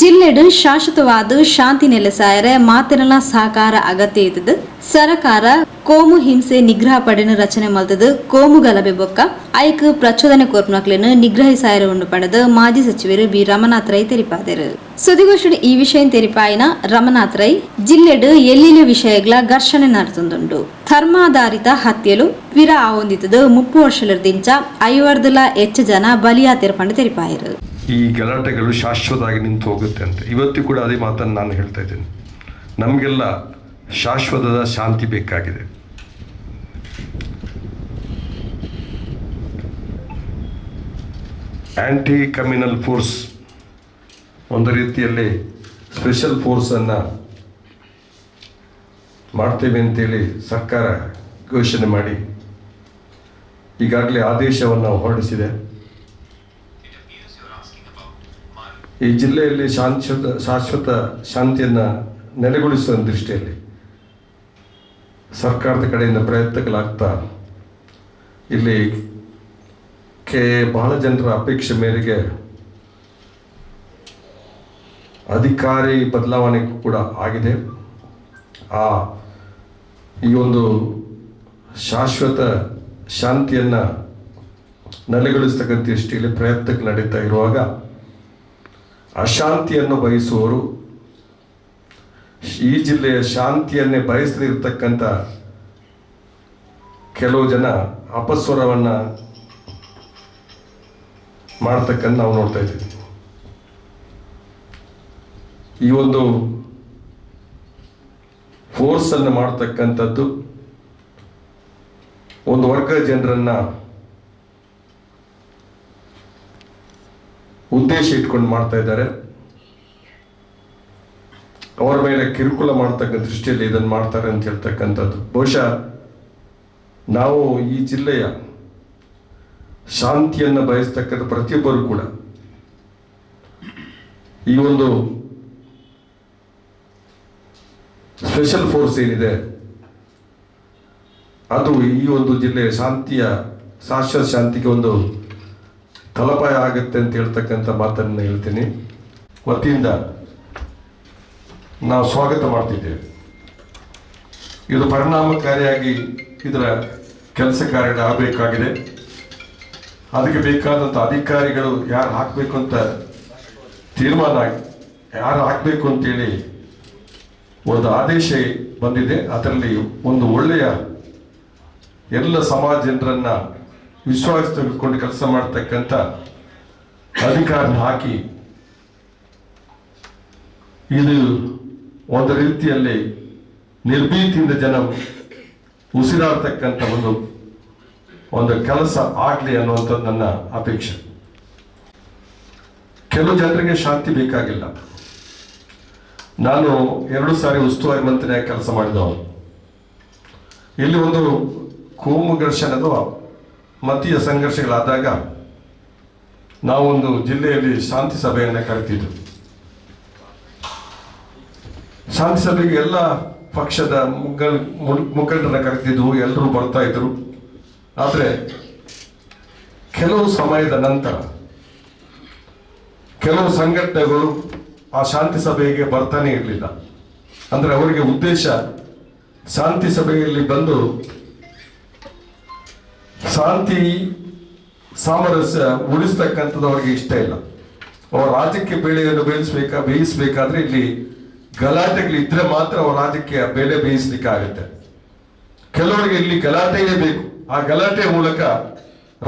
ಜಿಲ್ಲೆಡು ಶಾಶ್ವತವಾದ ಶಾಂತಿ ನೆಲೆಸಾಯರೆ ಮಾತಿನ ಸಹಕಾರ ಅಗತ್ಯ ಇದ್ದದ್ದು. ಸರಕಾರ ಕೋಮು ಹಿಂಸೆ ನಿಗ್ರಹ ಪಡೆನ ರಚನೆ ಮಲ್ತದು ಕೋಮು ಗಲಭೆ ಬೊಕ್ಕ ಐಕ್ ಪ್ರಚೋದನೆ ಕೋರ್ಪನಕ್ಲೆನು ನಿಗ್ರಹಿಸಾಯರ ಉಂಡು ಪಡೆದು ಮಾಜಿ ಸಚಿವರು ಬಿ. ರಮನಾಥ್ ರೈ ತೆರಿಪಾದರು. ಸುದ್ದಿಗೋಷ್ಠಿ ಈ ವಿಷಯ ತೆರಿಪಾಯಿನ ರಮನಾಥ್ ರೈ ಜಿಲ್ಲೆಡು ಎಲ್ಲಿನ ವಿಷಯಗಳ ಘರ್ಷಣೆ ನಡೆತುಂದುಂಡು. ಧರ್ಮಾಧಾರಿತ ಹತ್ಯೆಲು ವಿರ ಆವೊಂದಿತದು ಮುಪ್ಪು ವರ್ಷಲರ್ದಿಂಚ ಐವರ್ದುಲ ಹೆಚ್ಚು ಜನ ಬಲಿಯಾ ತೆರಪಂಡು ತೆರಿಪಾಯರು. ಈ ಗಲಾಟೆಗಳು ಶಾಶ್ವತವಾಗಿ ನಿಂತು ಹೋಗುತ್ತೆ ಅಂತ. ಇವತ್ತು ಕೂಡ ಅದೇ ಮಾತನ್ನು ನಾನು ಹೇಳ್ತಾ ಇದ್ದೇನೆ. ನಮಗೆಲ್ಲ ಶಾಶ್ವತದ ಶಾಂತಿ ಬೇಕಾಗಿದೆ. ಆ್ಯಂಟಿ ಕಮ್ಯುನಲ್ ಫೋರ್ಸ್ ಒಂದು ರೀತಿಯಲ್ಲಿ ಸ್ಪೆಷಲ್ ಫೋರ್ಸನ್ನು ಮಾಡ್ತೇವೆ ಅಂತೇಳಿ ಸರ್ಕಾರ ಘೋಷಣೆ ಮಾಡಿ ಈಗಾಗಲೇ ಆದೇಶವನ್ನು ಹೊರಡಿಸಿದೆ. ಈ ಜಿಲ್ಲೆಯಲ್ಲಿ ಶಾಂತ ಶಾಶ್ವತ ಶಾಂತಿಯನ್ನು ನೆಲೆಗೊಳಿಸುವ ದೃಷ್ಟಿಯಲ್ಲಿ ಸರ್ಕಾರದ ಕಡೆಯಿಂದ ಪ್ರಯತ್ನಗಳಾಗ್ತಾ ಇಲ್ಲಿ ಕೆ ಬಹಳ ಜನರ ಅಪೇಕ್ಷೆ ಮೇರೆಗೆ ಅಧಿಕಾರಿ ಬದಲಾವಣೆ ಕೂಡ ಆಗಿದೆ. ಆ ಈ ಒಂದು ಶಾಶ್ವತ ಶಾಂತಿಯನ್ನು ನೆಲೆಗೊಳಿಸ್ತಕ್ಕಂಥ ದೃಷ್ಟಿಯಲ್ಲಿ ಪ್ರಯತ್ನಕ್ಕೆ ನಡೀತಾ ಇರುವಾಗ ಅಶಾಂತಿಯನ್ನು ಬಯಸುವವರು, ಈ ಜಿಲ್ಲೆಯ ಶಾಂತಿಯನ್ನೇ ಬಯಸದೇ ಇರತಕ್ಕಂಥ ಕೆಲವು ಜನ ಅಪಸ್ವರವನ್ನ ಮಾಡ್ತಕ್ಕಂಥ ನಾವು ನೋಡ್ತಾ ಇದ್ದೀವಿ. ಈ ಒಂದು ಫೋರ್ಸ್ ಅನ್ನು ಮಾಡ್ತಕ್ಕಂಥದ್ದು, ಒಂದು ವರ್ಗ ಜನರನ್ನ ಉದ್ದೇಶ ಇಟ್ಕೊಂಡು ಮಾಡ್ತಾ ಇದ್ದಾರೆ. ಅವರ ಮೇಲೆ ಕಿರುಕುಳ ಮಾಡ್ತಕ್ಕಂಥ ದೃಷ್ಟಿಯಲ್ಲಿ ಇದನ್ನು ಮಾಡ್ತಾರೆ ಅಂತ ಹೇಳ್ತಕ್ಕಂಥದ್ದು. ಬಹುಶಃ ನಾವು ಈ ಜಿಲ್ಲೆಯ ಶಾಂತಿಯನ್ನು ಬಯಸ್ತಕ್ಕಂಥ ಪ್ರತಿಯೊಬ್ಬರು ಕೂಡ ಈ ಒಂದು ಸ್ಪೆಷಲ್ ಫೋರ್ಸ್ ಏನಿದೆ, ಅದು ಈ ಒಂದು ಜಿಲ್ಲೆಯ ಶಾಂತಿಯ, ಶಾಶ್ವತ ಶಾಂತಿಗೆ ಒಂದು ತಲಪಾಯ ಆಗುತ್ತೆ ಅಂತ ಹೇಳ್ತಕ್ಕಂಥ ಮಾತನ್ನು ಹೇಳ್ತೀನಿ. ವತಿಯಿಂದ ನಾವು ಸ್ವಾಗತ ಮಾಡ್ತಿದ್ದೇವೆ. ಇದು ಪರಿಣಾಮಕಾರಿಯಾಗಿ ಇದರ ಕೆಲಸ ಕಾರ್ಯಗಳು ಆಗಬೇಕಾಗಿದೆ. ಅದಕ್ಕೆ ಬೇಕಾದಂಥ ಅಧಿಕಾರಿಗಳು ಯಾರು ಹಾಕಬೇಕು ಅಂತ ತೀರ್ಮಾನ ಯಾರು ಹಾಕಬೇಕು ಅಂತೇಳಿ ಒಂದು ಆದೇಶ ಬಂದಿದೆ. ಅದರಲ್ಲಿ ಒಂದು ಒಳ್ಳೆಯ ಎಲ್ಲ ಸಮಾಜ ಜನರನ್ನ ವಿಶ್ವಾಸ ತೆಗೆದುಕೊಂಡು ಕೆಲಸ ಮಾಡ್ತಕ್ಕಂಥ ಅಧಿಕಾರ ಹಾಕಿ ಇದು ಒಂದು ರೀತಿಯಲ್ಲಿ ನಿರ್ಭೀತಿಯಿಂದ ಜನ ಉಸಿರಾಡ್ತಕ್ಕಂಥ ಒಂದು ಒಂದು ಕೆಲಸ ಆಗಲಿ ಅನ್ನುವಂಥದ್ದು ನನ್ನ ಅಪೇಕ್ಷೆ. ಕೆಲವು ಜನರಿಗೆ ಶಾಂತಿ ಬೇಕಾಗಿಲ್ಲ. ನಾನು ಎರಡು ಸಾರಿ ಉಸ್ತುವಾರಿ ಮಂತ್ರಿಯಾಗಿ ಕೆಲಸ ಮಾಡಿದವನು. ಇಲ್ಲಿ ಒಂದು ಕೋಮು ಘರ್ಷಣೆದು ಮತೀಯ ಸಂಘರ್ಷಗಳಾದಾಗ ನಾವೊಂದು ಜಿಲ್ಲೆಯಲ್ಲಿ ಶಾಂತಿ ಸಭೆಯನ್ನು ಕರೆತಿದ್ದು ಶಾಂತಿ ಸಭೆಗೆ ಎಲ್ಲ ಪಕ್ಷದ ಮುಗ್ಗ ಮುಖಂಡರನ್ನ ಕರೆತಿದ್ವು ಎಲ್ಲರೂ ಬರ್ತಾ ಇದ್ರು. ಆದರೆ ಕೆಲವು ಸಮಯದ ನಂತರ ಕೆಲವು ಸಂಘಟನೆಗಳು ಆ ಶಾಂತಿ ಸಭೆಗೆ ಬರ್ತಾನೆ ಇರಲಿಲ್ಲ. ಅಂದ್ರೆ ಅವರಿಗೆ ಉದ್ದೇಶ ಶಾಂತಿ ಸಭೆಯಲ್ಲಿ ಬಂದು ಶಾಂತಿ, ಸಾಮರಸ್ಯ ಉಳಿಸ್ತಕ್ಕಂಥದ್ದು ಅವರಿಗೆ ಇಷ್ಟ ಇಲ್ಲ. ಅವರ ರಾಜ್ಯಕ್ಕೆ ಬೆಳೆಯನ್ನು ಬೇಯಿಸ್ಬೇಕಾ, ಬೇಯಿಸ್ಬೇಕಾದ್ರೆ ಇಲ್ಲಿ ಗಲಾಟೆಗಳು ಇದ್ರೆ ಮಾತ್ರ ಅವರ ರಾಜ್ಯಕ್ಕೆ ಬೆಲೆ ಬೇಯಿಸ್ಲಿಕ್ಕೆ ಆಗುತ್ತೆ. ಕೆಲವರಿಗೆ ಇಲ್ಲಿ ಗಲಾಟೆಯೇ ಬೇಕು. ಆ ಗಲಾಟೆ ಮೂಲಕ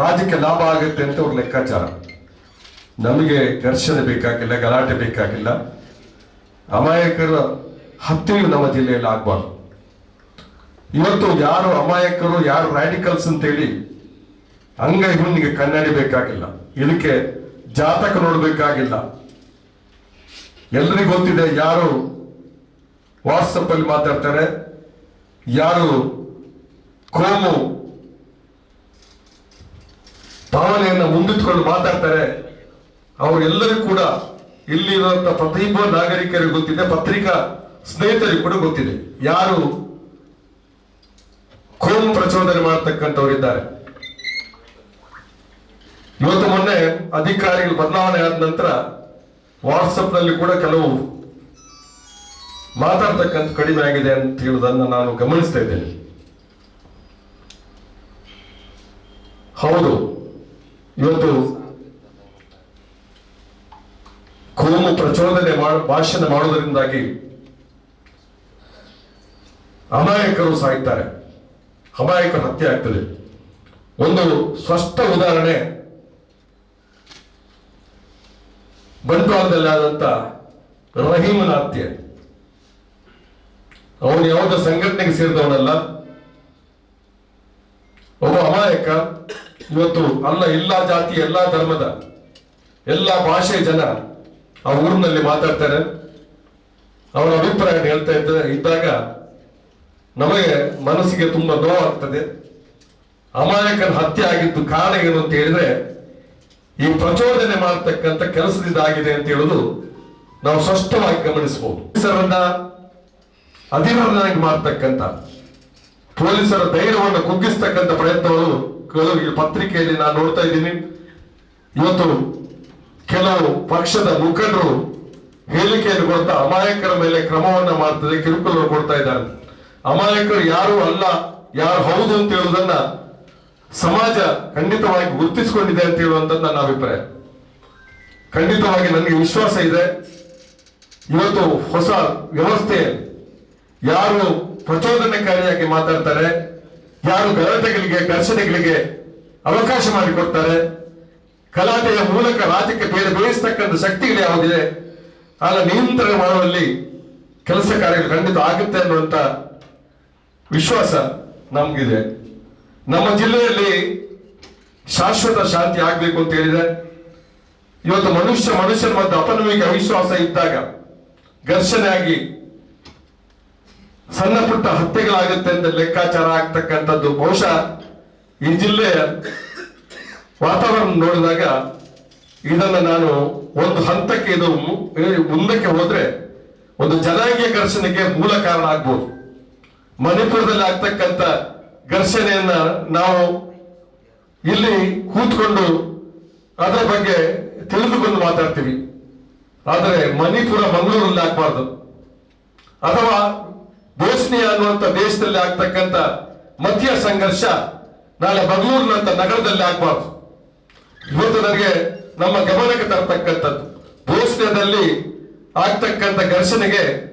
ರಾಜ್ಯಕ್ಕೆ ಲಾಭ ಆಗುತ್ತೆ ಅಂತ ಅವ್ರ ಲೆಕ್ಕಾಚಾರ. ನಮಗೆ ಘರ್ಷಣೆ ಬೇಕಾಗಿಲ್ಲ, ಗಲಾಟೆ ಬೇಕಾಗಿಲ್ಲ. ಅಮಾಯಕರ ಹತ್ಯೆಯು ನಮ್ಮ ಜಿಲ್ಲೆಯಲ್ಲಿ ಆಗ್ಬಾರ್ದು. ಇವತ್ತು ಯಾರು ಅಮಾಯಕರು, ಯಾರು ರ್ಯಾಡಿಕಲ್ಸ್ ಅಂತೇಳಿ ಅಂಗ ಇವನಿಗೆ ಕನ್ನಡಿ ಬೇಕಾಗಿಲ್ಲ. ಇದಕ್ಕೆ ಜಾತಕ ನೋಡಬೇಕಾಗಿಲ್ಲ. ಎಲ್ರಿಗೂ ಗೊತ್ತಿದೆ ಯಾರು ವಾಟ್ಸಪ್ ಅಲ್ಲಿ ಮಾತಾಡ್ತಾರೆ, ಯಾರು ಕೋಮು ಭಾವನೆಯನ್ನು ಮುಂದಿಟ್ಕೊಂಡು ಮಾತಾಡ್ತಾರೆ, ಅವರೆಲ್ಲರೂ ಕೂಡ ಇಲ್ಲಿರುವಂತ ಪ್ರತಿಯೊಬ್ಬ ನಾಗರಿಕರಿಗೆ ಗೊತ್ತಿದೆ, ಪತ್ರಿಕಾ ಸ್ನೇಹಿತರಿಗೂ ಕೂಡ ಗೊತ್ತಿದೆ. ಯಾರು ಕೋಮು ಪ್ರಚೋದನೆ ಮಾಡತಕ್ಕಂಥವರಿದ್ದಾರೆ. ಇವತ್ತು ಮೊನ್ನೆ ಅಧಿಕಾರಿಗಳು ಬದಲಾವಣೆ ಆದ ನಂತರ ವಾಟ್ಸಪ್ನಲ್ಲಿ ಕೂಡ ಕೆಲವು ಮಾತಾಡ್ತಕ್ಕಂಥ ಕಡಿಮೆ ಆಗಿದೆ ಅಂತ ಹೇಳುವುದನ್ನು ನಾನು ಗಮನಿಸ್ತಾ ಇದ್ದೇನೆ. ಹೌದು, ಇವತ್ತು ಕೋಮು ಪ್ರಚೋದನೆ ಭಾಷಣ ಮಾಡುವುದರಿಂದಾಗಿ ಅಮಾಯಕರು ಸಾಯ್ತಾರೆ. ಅಮಾಯಕರು ಹತ್ಯೆ ಆಗ್ತದೆ. ಒಂದು ಸ್ಪಷ್ಟ ಉದಾಹರಣೆ ಬಂಟ್ವಾಳದಲ್ಲಿ ಆದಂತ ರಹೀಮನ ಹತ್ಯೆ ಅವನು ಯಾವುದೋ ಸಂಘಟನೆಗೆ ಸೇರಿದವನಲ್ಲ. ಒಬ್ಬ ಅಮಾಯಕ. ಇವತ್ತು ಅಲ್ಲ, ಎಲ್ಲ ಜಾತಿ, ಎಲ್ಲ ಧರ್ಮದ, ಎಲ್ಲ ಭಾಷೆಯ ಜನ ಆ ಊರಿನಲ್ಲಿ ಮಾತಾಡ್ತಾರೆ. ಅವರ ಅಭಿಪ್ರಾಯ ಹೇಳ್ತಾ ಇದ್ದ ಇದ್ದಾಗ ನಮಗೆ ಮನಸ್ಸಿಗೆ ತುಂಬಾ ನೋವಾಗ್ತದೆ. ಅಮಾಯಕನ ಹತ್ಯೆ ಆಗಿದ್ದು ಕಾರಣ ಏನು ಅಂತ ಹೇಳಿದ್ರೆ ಈ ಪ್ರಚೋದನೆ ಮಾಡತಕ್ಕಂತ ಕೆಲಸದಿಂದಾಗಿದೆ ಅಂತ ಹೇಳುದು ನಾವು ಸ್ಪಷ್ಟವಾಗಿ ಗಮನಿಸಬಹುದು. ಪೊಲೀಸರನ್ನ ಅಧಿಕಾರನಾಗಿ ಮಾಡ್ತಕ್ಕಂಥ, ಪೊಲೀಸರ ಧೈರ್ಯವನ್ನು ಕುಗ್ಗಿಸ್ತಕ್ಕಂಥ ಪ್ರಯತ್ನಗಳು ಕೆಲವು ಪತ್ರಿಕೆಯಲ್ಲಿ ನಾನು ನೋಡ್ತಾ ಇದ್ದೀನಿ. ಇವತ್ತು ಕೆಲವು ಪಕ್ಷದ ಮುಖಂಡರು ಹೇಳಿಕೆಯನ್ನು ಕೊಡ್ತಾ ಅಮಾಯಕರ ಮೇಲೆ ಕ್ರಮವನ್ನ ಮಾಡ್ತದೆ ಕಿರುಕುಳ ಕೊಡ್ತಾ ಇದ್ದಾರೆ. ಅಮಾಯಕರು ಯಾರು ಅಲ್ಲ, ಯಾರು ಹೌದು ಅಂತ ಹೇಳುವುದನ್ನ ಸಮಾಜ ಖಂಡಿತವಾಗಿ ಗುರುತಿಸಿಕೊಂಡಿದೆ ಅಂತ ಹೇಳುವಂತ ನನ್ನ ಅಭಿಪ್ರಾಯ. ಖಂಡಿತವಾಗಿ ನನಗೆ ವಿಶ್ವಾಸ ಇದೆ. ಇವತ್ತು ಹೊಸ ವ್ಯವಸ್ಥೆ, ಯಾರು ಪ್ರಚೋದನೆಕಾರಿಯಾಗಿ ಮಾತಾಡ್ತಾರೆ, ಯಾರು ಗಲಾಟೆಗಳಿಗೆ, ಘರ್ಷಣೆಗಳಿಗೆ ಅವಕಾಶ ಮಾಡಿಕೊಡ್ತಾರೆ ಕಲಾಟೆಯ ಮೂಲಕ ರಾಜ್ಯಕ್ಕೆ ಬೇರೆ ಬೇಯಿಸ್ತಕ್ಕಂಥ ಶಕ್ತಿಗಳು ಯಾವುದಿದೆ ಆಗ ನಿಯಂತ್ರಣ ಮಾಡುವಲ್ಲಿ ಕೆಲಸ ಕಾರ್ಯಗಳು ಖಂಡಿತ ಆಗುತ್ತೆ ಅನ್ನುವಂತ ವಿಶ್ವಾಸ ನಮಗಿದೆ. ನಮ್ಮ ಜಿಲ್ಲೆಯಲ್ಲಿ ಶಾಶ್ವತ ಶಾಂತಿ ಆಗ್ಬೇಕು ಅಂತ ಹೇಳಿದೆ ಇವತ್ತು ಮನುಷ್ಯ ಮನುಷ್ಯನ ಮಧ್ಯೆ ಅಪನವಿಗೆ ಅವಿಶ್ವಾಸ ಇದ್ದಾಗ ಘರ್ಷಣೆ ಆಗಿ ಸಣ್ಣ ಪುಟ್ಟ ಹತ್ಯೆಗಳಾಗುತ್ತೆ ಅಂತ ಲೆಕ್ಕಾಚಾರ ಆಗ್ತಕ್ಕಂಥದ್ದು. ಬಹುಶಃ ಈ ಜಿಲ್ಲೆಯ ವಾತಾವರಣ ನೋಡಿದಾಗ ಇದನ್ನ ನಾನು ಒಂದು ಹಂತಕ್ಕೆ ಇದು ಮುಂದಕ್ಕೆ ಹೋದ್ರೆ ಒಂದು ಜನಾಂಗೀಯ ಘರ್ಷಣೆಗೆ ಮೂಲ ಕಾರಣ ಆಗ್ಬೋದು. ಮಣಿಪುರದಲ್ಲಿ ಆಗ್ತಕ್ಕಂಥ ಘರ್ಷಣೆಯನ್ನ ನಾವು ಇಲ್ಲಿ ಕೂತ್ಕೊಂಡು ಅದರ ಬಗ್ಗೆ ತಿಳಿದುಕೊಂಡು ಮಾತಾಡ್ತೀವಿ. ಆದರೆ ಮಣಿಪುರ, ಮಂಗಳೂರಲ್ಲಿ ಆಗ್ಬಾರ್ದು. ಅಥವಾ ಬೋಸ್ನಿಯಾ ಅನ್ನುವಂಥ ದೇಶದಲ್ಲಿ ಆಗ್ತಕ್ಕಂಥ ಮಧ್ಯ ಸಂಘರ್ಷ ನಾಳೆ ಮಂಗಳೂರಿನಂತ ನಗರದಲ್ಲಿ ಆಗ್ಬಾರ್ದು. ಇವತ್ತು ನನಗೆ ನಮ್ಮ ಗಮನಕ್ಕೆ ತರತಕ್ಕಂಥದ್ದು. ಬೋಸ್ನಿಯಾದಲ್ಲಿ ಆಗ್ತಕ್ಕಂಥ ಘರ್ಷಣೆಗೆ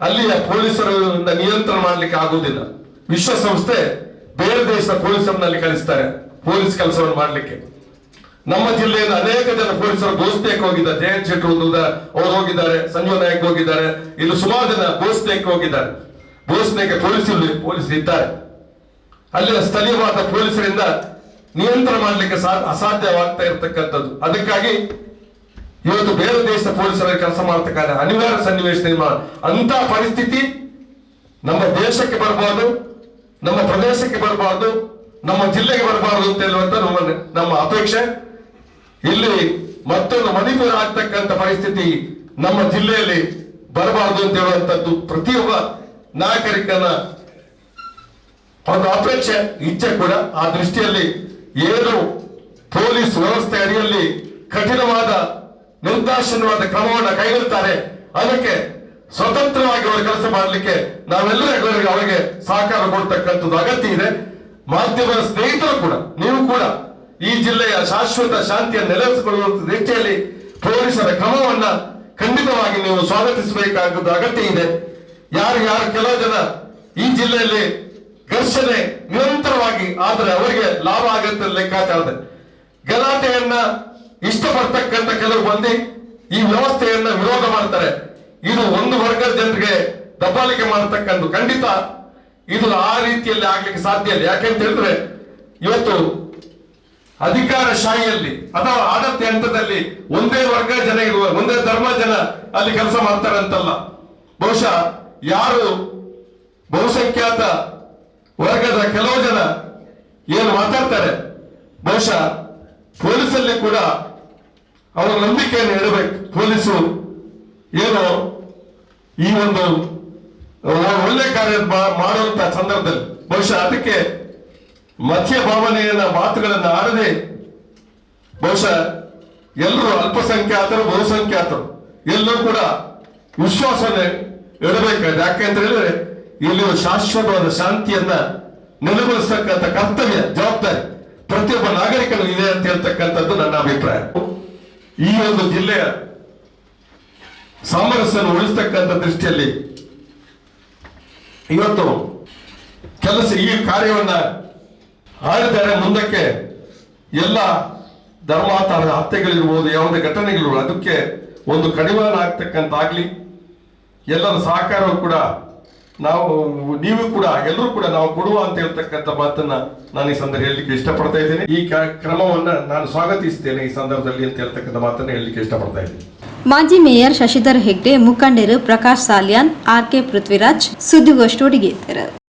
ಅಲ್ಲಿಯ ಪೊಲೀಸರಿಂದ ನಿಯಂತ್ರಣ ಮಾಡಲಿಕ್ಕೆ ಆಗುವುದಿಲ್ಲ. ವಿಶ್ವಸಂಸ್ಥೆ ಬೇರೆ ದೇಶದ ಪೊಲೀಸ್ ಅಲ್ಲಿ ಕಳಿಸ್ತಾರೆ, ಪೊಲೀಸ್ ಕೆಲಸವನ್ನು ಮಾಡಲಿಕ್ಕೆ. ನಮ್ಮ ಜಿಲ್ಲೆಯಿಂದ ಅನೇಕ ಜನ ಪೊಲೀಸರು ಗೋಸ್ನೇಕ್ ಹೋಗಿದ್ದಾರೆ. ಜಯಂತ್ ಉದಾ- ಅವರು ಹೋಗಿದ್ದಾರೆ ಸಂಜೀವ್ ನಾಯಕ್ ಹೋಗಿದ್ದಾರೆ. ಇಲ್ಲಿ ಸುಮಾರು ಜನ ಗೋಸ್ನೇಕ್ ಹೋಗಿದ್ದಾರೆ. ಗೋಸ್ನೇಕ್ ಪೊಲೀಸ್ ಪೊಲೀಸ್ ಇದ್ದಾರೆ. ಅಲ್ಲಿನ ಸ್ಥಳೀಯವಾದ ಪೊಲೀಸರಿಂದ ನಿಯಂತ್ರಣ ಮಾಡಲಿಕ್ಕೆ ಅಸಾಧ್ಯವಾಗ್ತಾ ಇರತಕ್ಕಂಥದ್ದು. ಅದಕ್ಕಾಗಿ ಇವತ್ತು ಬೇರೆ ದೇಶದ ಪೊಲೀಸರಲ್ಲಿ ಕೆಲಸ ಮಾಡ್ತಕ್ಕಂಥ ಅನಿವಾರ್ಯ ಸನ್ನಿವೇಶ ನಿರ್ಮಾಣ ಅಂತ ಪರಿಸ್ಥಿತಿ ನಮ್ಮ ದೇಶಕ್ಕೆ ಬರಬಾರ್ದು ನಮ್ಮ ಪ್ರದೇಶಕ್ಕೆ ಬರಬಾರ್ದು, ನಮ್ಮ ಜಿಲ್ಲೆಗೆ ಬರಬಾರದು ಅಂತ ಹೇಳುವಂತ ನಮ್ಮ ನಮ್ಮ ಅಪೇಕ್ಷೆ. ಇಲ್ಲಿ ಮತ್ತೊಂದು ಮಣಿಪುರ ಆಗ್ತಕ್ಕಂಥ ಪರಿಸ್ಥಿತಿ ನಮ್ಮ ಜಿಲ್ಲೆಯಲ್ಲಿ ಬರಬಾರದು ಅಂತ ಹೇಳುವಂತದ್ದು ಪ್ರತಿಯೊಬ್ಬ ನಾಗರಿಕನ ಒಂದು ಅಪೇಕ್ಷೆ, ಇಚ್ಛೆ ಕೂಡ. ಆ ದೃಷ್ಟಿಯಲ್ಲಿ ಏನು ಪೊಲೀಸ್ ವ್ಯವಸ್ಥೆ ಅಡಿಯಲ್ಲಿ ಕಠಿಣವಾದ ನಿರ್ದಾಶನವಾದ ಕ್ರಮವನ್ನು ಕೈಗೊಳ್ಳುತ್ತಾರೆ ಅದಕ್ಕೆ ಸ್ವತಂತ್ರವಾಗಿ ಅವರು ಕೆಲಸ ಮಾಡಲಿಕ್ಕೆ ನಾವೆಲ್ಲರೂ ಅವರಿಗೆ ಸಹಕಾರ ಕೊಡ್ತಕ್ಕಂಥದ್ದು ಅಗತ್ಯ ಇದೆ. ಮಾಧ್ಯಮದ ಸ್ನೇಹಿತರು ಕೂಡ, ನೀವು ಕೂಡ ಈ ಜಿಲ್ಲೆಯ ಶಾಶ್ವತ ಶಾಂತಿಯನ್ನು ನೆಲೆಸಿಕೊಳ್ಳುವಂತ ರೀತಿಯಲ್ಲಿ ಪೊಲೀಸರ ಕ್ರಮವನ್ನ ಖಂಡಿತವಾಗಿ ನೀವು ಸ್ವಾಗತಿಸಬೇಕಾದ ಅಗತ್ಯ ಇದೆ. ಯಾರು ಯಾರು ಕೆಲವು ಜನ ಈ ಜಿಲ್ಲೆಯಲ್ಲಿ ಘರ್ಷಣೆ ನಿರಂತರವಾಗಿ ಆದರೆ ಅವರಿಗೆ ಲಾಭ ಆಗುತ್ತೆ ಲೆಕ್ಕಾಚಾರದ ಗಲಾಟೆಯನ್ನ ಇಷ್ಟಪಡ್ತಕ್ಕಂಥ ಕೆಲವು ಮಂದಿ ಈ ವ್ಯವಸ್ಥೆಯನ್ನ ವಿರೋಧ ಮಾಡ್ತಾರೆ. ಇದು ಒಂದು ವರ್ಗದ ಜನರಿಗೆ ದಬ್ಬಾಲಿಕೆ ಮಾಡತಕ್ಕಂಥ ಖಂಡಿತ ಇದು ಆ ರೀತಿಯಲ್ಲಿ ಆಗ್ಲಿಕ್ಕೆ ಸಾಧ್ಯ ಇಲ್ಲ. ಯಾಕೆಂತ ಹೇಳಿದ್ರೆ, ಇವತ್ತು ಅಧಿಕಾರ ಶಾಹಿಯಲ್ಲಿ ಅಥವಾ ಆಡಳಿತ ಹಂತದಲ್ಲಿ ಒಂದೇ ವರ್ಗ ಜನ ಇರುವ, ಒಂದೇ ಧರ್ಮ ಜನ ಅಲ್ಲಿ ಕೆಲಸ ಮಾಡ್ತಾರೆ ಅಂತಲ್ಲ ಬಹುಶಃ ಯಾರು ಬಹುಸಂಖ್ಯಾತ ವರ್ಗದ ಕೆಲವು ಜನ ಏನು ಮಾತಾಡ್ತಾರೆ, ಬಹುಶಃ ಪೊಲೀಸಲ್ಲಿ ಕೂಡ ಅವರ ನಂಬಿಕೆಯನ್ನು ಇಡಬೇಕು. ಪೊಲೀಸು ಏನು ಈ ಒಂದು ಒಳ್ಳೆ ಕಾರ್ಯ ಮಾಡುವಂತ ಸಂದರ್ಭದಲ್ಲಿ. ಬಹುಶಃ ಅದಕ್ಕೆ ಮಧ್ಯ ಭಾವನೆಯನ್ನ ಮಾತುಗಳನ್ನ ಆಡದೆ, ಬಹುಶಃ ಎಲ್ಲರೂ ಅಲ್ಪಸಂಖ್ಯಾತರು, ಬಹುಸಂಖ್ಯಾತರು, ಎಲ್ಲರೂ ಕೂಡ ವಿಶ್ವಾಸನೆ ಇಡಬೇಕಾಗಿದೆ. ಯಾಕೆಂತ ಹೇಳಿದ್ರೆ, ಇಲ್ಲಿ ಶಾಶ್ವತವಾದ ಶಾಂತಿಯನ್ನ ನೆಲೆಗೊಳಿಸ್ತಕ್ಕಂಥ ಕರ್ತವ್ಯ, ಜವಾಬ್ದಾರಿ ಪ್ರತಿಯೊಬ್ಬ ನಾಗರಿಕನು ಇದೆ ಅಂತ ಹೇಳ್ತಕ್ಕಂಥದ್ದು ನನ್ನ ಅಭಿಪ್ರಾಯ. ಈ ಒಂದು ಜಿಲ್ಲೆಯ ಸಾಮರಸ್ಯವನ್ನು ಉಳಿಸ್ತಕ್ಕಂಥ ದೃಷ್ಟಿಯಲ್ಲಿ ಇವತ್ತು ಕೆಲಸ ಈ ಕಾರ್ಯವನ್ನ ಆಡಿದರೆ ಮುಂದಕ್ಕೆ ಎಲ್ಲ ಧರ್ಮಾಂತರದ ಹತ್ಯೆಗಳಿರ್ಬೋದು, ಯಾವುದೇ ಘಟನೆಗಳು ಅದಕ್ಕೆ ಒಂದು ಕಡಿವಾಣ ಆಗ್ತಕ್ಕಂಥ ಆಗ್ಲಿ ಎಲ್ಲರ ಸಹಕಾರವು ಕೂಡ ನಾವು, ನೀವು ಕೂಡ, ಎಲ್ಲರೂ ಕೂಡ ನಾವು ಕೊಡುವ ಅಂತ ಹೇಳ್ತಕ್ಕಂಥ ಮಾತನ್ನ ನಾನು ಈ ಸಂದರ್ಭ ಹೇಳಲಿಕ್ಕೆ ಇಷ್ಟಪಡ್ತಾ ಇದ್ದೇನೆ. ಈ ಕ್ರಮವನ್ನ ನಾನು ಸ್ವಾಗತಿಸ್ತೇನೆ ಈ ಸಂದರ್ಭದಲ್ಲಿ ಅಂತ ಹೇಳ್ತಕ್ಕಂಥ ಮಾತನ್ನ ಹೇಳಲಿಕ್ಕೆ ಇಷ್ಟಪಡ್ತಾ ಇದ್ದೀನಿ. ಮಾಜಿ ಮೇಯರ್ ಶಶಿಧರ್ ಹೆಗ್ಡೆ ಮುಖಂಡರು ಪ್ರಕಾಶ್ ಸಾಲ್ಯಾನ್ ಆರ್ ಕೆ ಪೃಥ್ವಿರಾಜ್ ಸುದ್ದಿಗೋಷ್ಠಿ ಇದ್ದರು